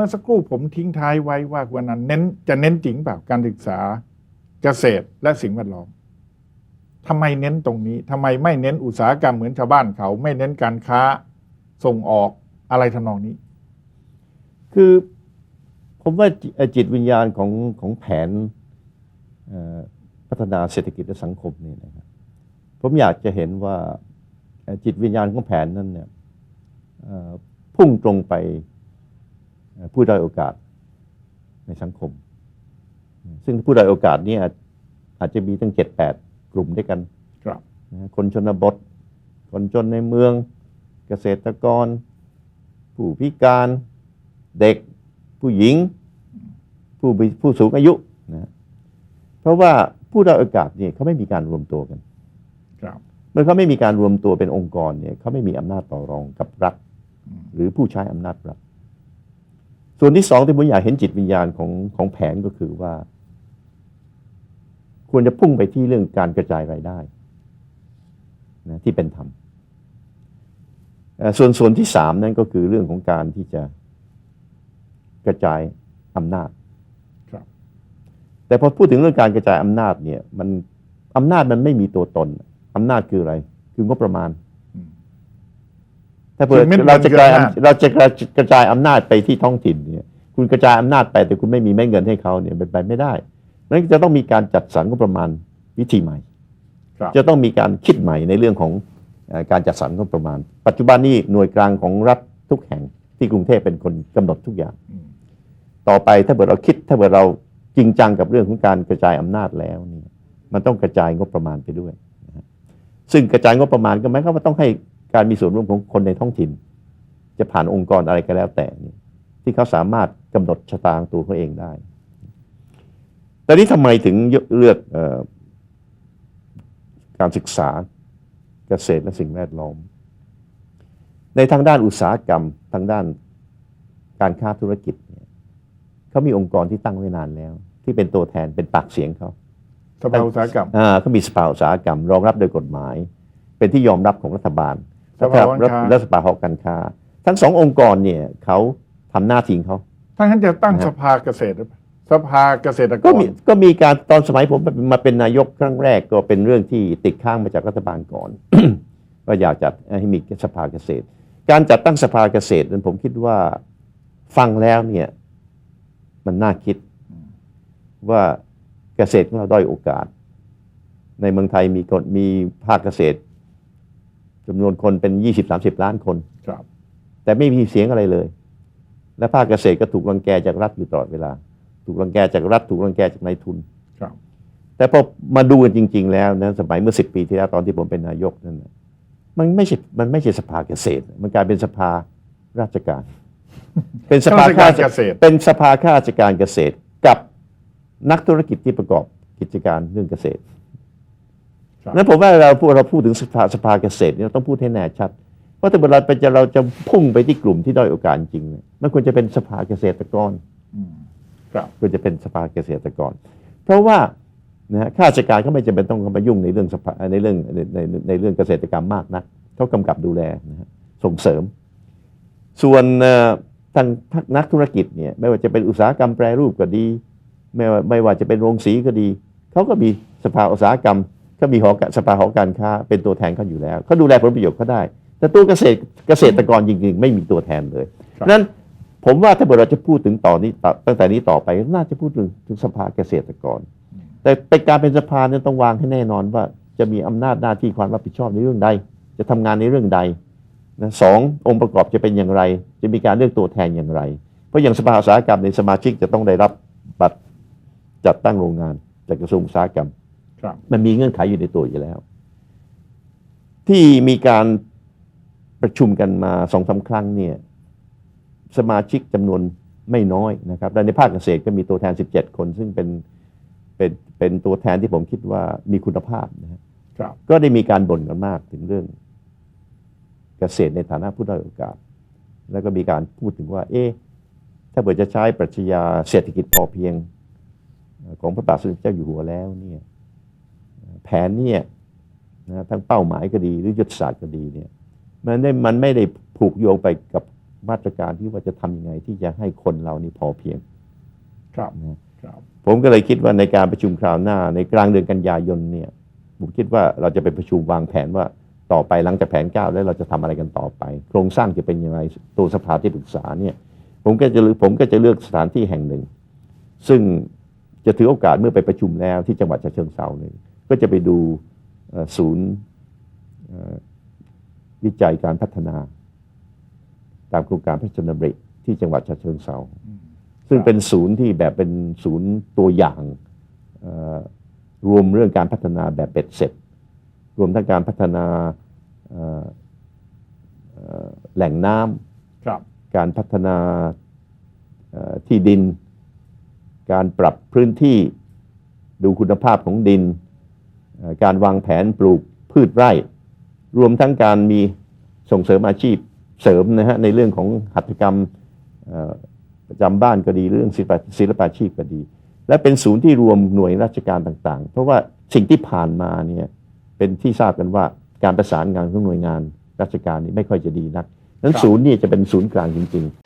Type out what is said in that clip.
มื่อสักครู่ผมทิ้งท้ายไว้ว่าวันนั้นเน้นจะเน้นจริงเปล่าการศึกษาเกษตรและสิ่งแวดล้อมทำไมเน้นตรงนี้ทำไมไม่เน้นอุตสาหกรรมเหมือนชาวบ้านเขา ไม่เน้นการค้าส่งออกอะไรทำนองนี้ คือผมว่าจิตวิญญาณของของแผนพัฒนาเศรษฐกิจและสังคมนี่นะครับผมอยากจะเห็นว่าจิตวิญญาณของแผนนั้นเนี่ยพุ่งตรงไป ผู้ด้อยโอกาสในสังคม ซึ่งผู้ด้อยโอกาสเนี่ยอาจอาจจะมีตั้งเจ็ดแปดกลุ่มด้วยกันครับนะคนชนบท คนจนในเมืองเกษตรกร ผู้พิการเด็ก ผู้หญิง ผู้มีผู้สูงอายุนะเพราะว่าผู้ด้อยโอกาสเนี่ยเขาไม่มีการรวมตัวกัน ครับเมื่อเขาไม่มีการรวมตัวเป็นองค์กรเนี่ยเขาไม่มีอำนาจต่อรองกับรัฐอืมหรือผู้ใช้อำนาจรัฐ ส่วนที่สองที่ผมอยากเห็นจิตวิญญาณของของแผนก็คือว่า ควรจะพุ่งไปที่เรื่องการกระจายรายได้นะที่เป็นธรรมเอ่อส่วนส่วนที่สามนั่นก็คือเรื่องของการที่จะกระจายอำนาจครับแต่พอพูดถึงเรื่องการกระจายอำนาจเนี่ยมันอำนาจมันไม่มีตัวตนอำนาจคืออะไร คืองบประมาณอืม ถ้าเผื่อคือเม็ดเงินเราจะกระจายคืออำนาจเราจะกระจายอำนาจไปที่ท้องถิ่นเนี่ย คุณกระจายอำนาจไปแต่คุณไม่มีเม็ดเงินให้เขาเนี่ยเป็นไปไม่ได้นั้นจะต้องมีการจัดสรรงบประมาณวิธีใหม่ ครับจะต้องมีการคิดใหม่ในเรื่องของเอ่อการจัดสรรงบประมาณ ปัจจุบันนี้หน่วยกลางของรัฐทุกแห่งที่กรุงเทพเป็นคนกำหนดทุกอย่าง อืมต่อไปถ้าเกิดเราคิดถ้าเกิดเราจริงจังกับเรื่องของการกระจายอำนาจแล้วเนี่ยมันต้องกระจายงบประมาณไปด้วยนะฮะซึ่งกระจายงบประมาณก็หมายความว่าต้องให้ การมีส่วนร่วมของคนในท้องถิ่น จะผ่านองค์กรอะไรก็แล้วแต่เนี่ยที่เขาสามารถกำหนดชะตาของตัวเขาเองได้แต่นี้ทำไมถึงเลือกเออการศึกษาเกษตรและสิ่งแวดล้อม ในทางด้านอุตสาหกรรมทางด้านการค้าธุรกิจเนี่ยเขามีองค์กรที่ตั้งไว้นานแล้ว ที่เป็นตัวแทนเป็นปากเสียงเขาสภาอุตสาหกรรมอ่าเขามีสภาอุตสาหกรรม รองรับโดยกฎหมาย เป็นที่ยอมรับของรัฐบาล สภาหอการค้าและสภาหอการค้า ทั้งสององค์กรเนี่ยเขาทำหน้าที่ของเขาถ้างั้นจะตั้งนะฮะสภาเกษตรหรือเปล่าสภาเกษตรกก็รมีก็มีการตอนสมัยผมมาเป็นนายกครั้งแรกก็เป็นเรื่องที่ติดข้างมาจากรัฐบาลก่อนว่าอยากจัดให้มีสภาเกษตร การจัดตั้งสภาเกษตรนั้นผมคิดว่าฟังแล้วเนี่ยมันน่าคิดว่าเกษตรของเราด้อยโอกาส ในเมืองไทยมีคนมีภาคเกษตร จำนวนคนเป็น 20-30 ล้านคนครับ แต่ไม่มีเสียงอะไรเลย และภาคเกษตรก็ถูกรังแกจากรัฐอยู่ตลอดเวลา ถูกรังแกจากรัฐถูกรังแกจากนายทุนครับ แต่พอมาดูกันจริง ๆ แล้วนะสมัยเมื่อสิปีที่แล้วตอนที่ผมเป็นนายกนั่นนะมันไม่ใช่มันไม่ใช่สภาเกษตร มันกลายเป็นสภาราชการ เป็นสภาข้าราชการเกษตรเป็นสภาข้าราชการเกษตรกับนักธุรกิจที่ประกอบกิจการเรื่องเกษตรครับ นั้นผมว่าเราพูดเราพูดถึงสภาสภาเกษตรเนี่ยเราต้องพูดให้แน่ชัดว่าถ้าเราไปจะเราจะพุ่งไปที่กลุ่มที่ด้อยโอกาสจริงเนี่ยมันควรจะเป็นสภาเกษตรกรอืมครับควรจะเป็นสภาเกษตรกร เพราะว่านะฮะข้าราชการเขาไม่จำเป็นต้องเข้ามายุ่งในเรื่องสภาในเรื่องในในในเรื่องเกษตรกรรมมากนักเขากำกับดูแลนะฮะส่งเสริม ส่วนเอ่อทางนักธุรกิจเนี่ยไม่ว่าจะเป็นอุตสาหกรรมแปรรูปก็ดี ไม่ว่าไม่ว่าจะเป็นโรงสีก็ดีเขาก็มีสภาอุตสาหกรรม เขามีหอสภาหอการค้าเป็นตัวแทนเขาอยู่แล้วเขาดูแลผลประโยชน์เขาได้ แต่ตัวเกษตรเกษตรกรจริงๆ ไม่มีตัวแทนเลยครับนั้นผมว่าถ้าเกิดเราจะพูดถึงต่อนี้ต่อตั้งแต่นี้ต่อไปน่าจะพูดถึงถึงสภาเกษตรกร แต่เป็นการเป็นสภาเนี่ยต้องวางให้แน่นอนว่า จะมีอำนาจหน้าที่ความรับผิดชอบในเรื่องใด จะทำงานในเรื่องใดนะสององค์ประกอบจะเป็นอย่างไร จะมีการเลือกตัวแทนอย่างไร เพราะอย่างสภาอุตสาหกรรมในยสมาชิกจะต้องได้รับบัตรจัดตั้งโรงงานจากกระทรวงอุตสาหกรรมครับ มันมีเงื่อนไขอยู่ในตัวอยู่แล้ว ที่มีการประชุมกันมาสองสาครั้งเนี่ยสมาชิกจำนวนไม่น้อยนะครับและในภาคเกษตรก็มีตัวแทน 17 คนซึ่งเป็นเป็นเป็นตัวแทนที่ผมคิดว่ามีคุณภาพนะฮะครับก็ได้มีการบ่นกันมากถึงเรื่อง เกษตรในฐานะผู้ด้อยโอกาส แล้วก็มีการพูดถึงว่า เอ๊ะถ้าเกิดจะใช้ปรัชญาเศรษฐกิจพอเพียงของพระบาทสมเด็จเจ้าอยู่หัวแล้วเนี่ย แผนเนี่ยนะทั้งเป้าหมายก็ดีหรือยุทธศาสตร์ก็ดีเนี่ยมันได้มันไม่ได้ผูกโยงไปกับมาตรการที่ว่าจะทำยังไงที่จะให้คนเรานี่พอเพียงครับนะครับ ผมก็เลยคิดว่าในการประชุมคราวหน้า ในกลางเดือนกันยายนเนี่ยผมคิดว่าเราจะไปประชุมวางแผนว่าต่อไปหลังจากแผนเก้าแล้วเราจะทำอะไรกันต่อไป โครงสร้างจะเป็นยังไงตัวสภาที่ปรึกษาเนี่ยผมก็จะเลือกผมก็จะเลือกสถานที่แห่งหนึ่ง ซึ่งจะถือโอกาสเมื่อไปประชุมแล้วที่จังหวัดฉะเชิงเทราหนึ่ง ก็จะไปดูเอ่อศูนย์เอ่อวิจัยการพัฒนา ตามโครงการพระราชดำริที่จังหวัดฉะเชิงเทราซึ่งเป็นศูนย์ที่แบบเป็นศูนย์ตัวอย่างเอ่อรวมเรื่องการพัฒนาแบบเบ็ดเสร็จ รวมทั้งการพัฒนาเอ่อเอ่อแหล่งน้ำครับการพัฒนาเอ่อที่ดิน การปรับพื้นที่ดูคุณภาพของดินเอ่อ การวางแผนปลูกพืชไร่ รวมทั้งการมีส่งเสริมอาชีพเสริมนะฮะในเรื่องของหัตถกรรมประจำบ้านก็ดีเรื่องศิลปศิลปาชีพก็ดี และเป็นศูนย์ที่รวมหน่วยราชการต่างๆ เพราะว่าสิ่งที่ผ่านมาเนี่ยเป็นที่ทราบกันว่าการประสานงานของหน่วยงานราชการนี่ไม่ค่อยจะดีนักนั้นศูนย์นี่จะเป็นศูนย์กลางจริง ๆ